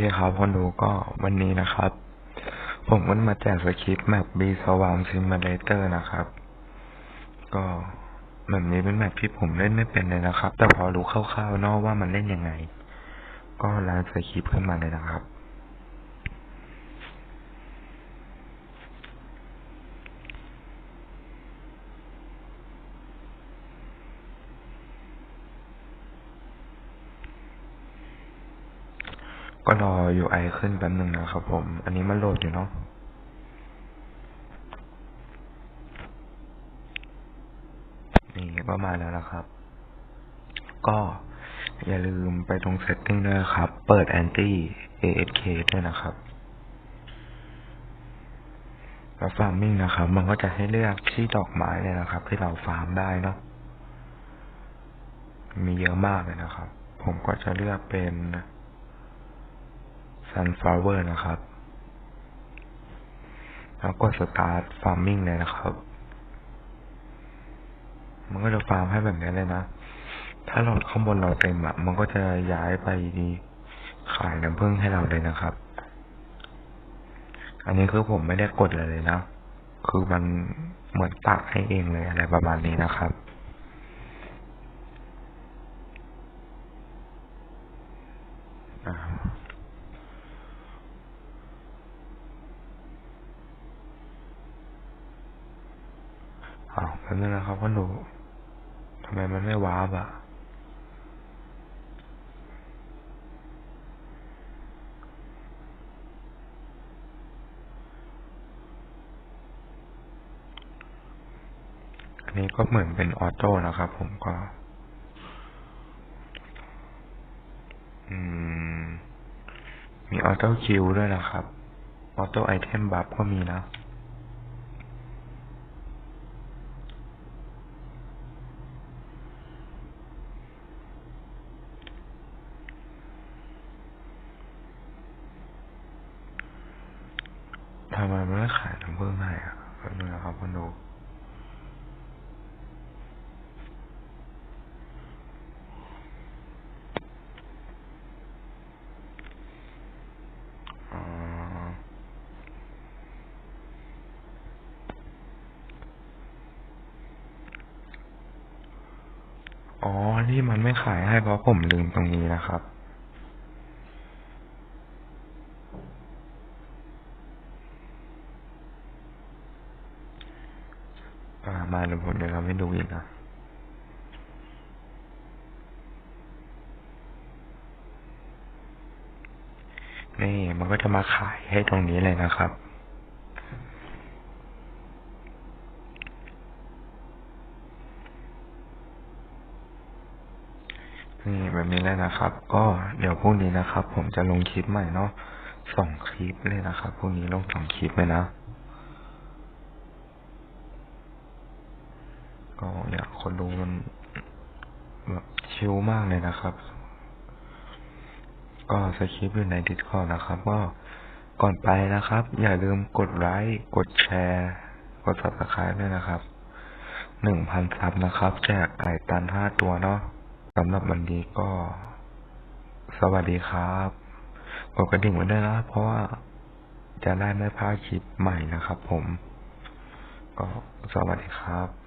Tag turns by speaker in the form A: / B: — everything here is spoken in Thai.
A: เคครับคนดูก็วันนี้นะครับ ผมก็มาแจกสคริปต์แมปบีสว่างซิม u เลเตอร์นะครับ ก็แบบนี้เป็นแมปที่ผมเล่นไม่เป็นเลยนะครับ แต่พอรู้คร่าวๆนอกว่ามันเล่นยังไง ก็รันสคริปต์ขึ้นมาเลยนะครับ ก็รอ UI ขึ้นแป๊บหนึ่งนะครับผม อันนี้มันโหลดอยู่เนาะนี่ก็มาแล้วนะครับ ก็อย่าลืมไปตรง setting ด้วยนะครับ เปิด anti ASK ด้วยนะครับแล้ว farming นะครับ มันก็จะให้เลือกที่ดอกไม้เลยนะครับ ที่เราฟาร์มได้เนาะ มีเยอะมากเลยนะครับ ผมก็จะเลือกเป็น sunflower นะครับ แล้วก็ start farming เลยนะครับ มันก็จะฟาร์มให้แบบนี้เลยนะ ถ้าเราข้างบนเราเต็มอะมันก็จะย้ายไปขายน้ำผึ้งให้เราเลยนะครับ อันนี้คือผมไม่ได้กดอะไรเลยนะ คือมันเหมือนตักให้เองเลยอะไรประมาณนี้นะครับอ่า อ้าวแป๊บนึงนะครับพ่อหนูทำไมมันไม่ว้าบอะอันนี้ก็เหมือนเป็นออโต้นะครับ ผมก็ อืม มีออโต้คิวด้วยนะครับ ออโต้ไอเทมบัฟก็มีนะ ทำไมมันไม่ขายน้ำผึ้งให้อะแป๊บนึงนะครับคุณดูอ๋ออ๋อที่มันไม่ขายให้เพราะผมลืมตรงนี้นะครับ อ่า มาเดี๋ยวผมจะทำให้ดูอีกนะนี่มันก็จะมาขายให้ตรงนี้เลยนะครับ นี่แบบนี้เลยนะครับ ก็เดี๋ยวพรุ่งนี้นะครับ ผมจะลงคลิปใหม่เนาะสองคลิปเลยนะครับพรุ่งนี้ลงสองคลิปเลยนะ ก็อยากคนดูมันแบบชิลมากเลยนะครับ ก็สคริปต์อยู่ในดิสคอร์นะครับ ก็ก่อนไปนะครับ อย่าลืมกดไลค์กดแชร์ กด subscribe ด้วยนะครับหนึ่งพันซับนะครับแจกไก่ตันห้าตัวเนาะสำหรับวันนี้ก็ สวัสดีครับกดกระดิ่งไว้ด้วยนะ เพราะว่าจะได้ไม่พลาดคลิปใหม่นะครับผม ก็สวัสดีครับ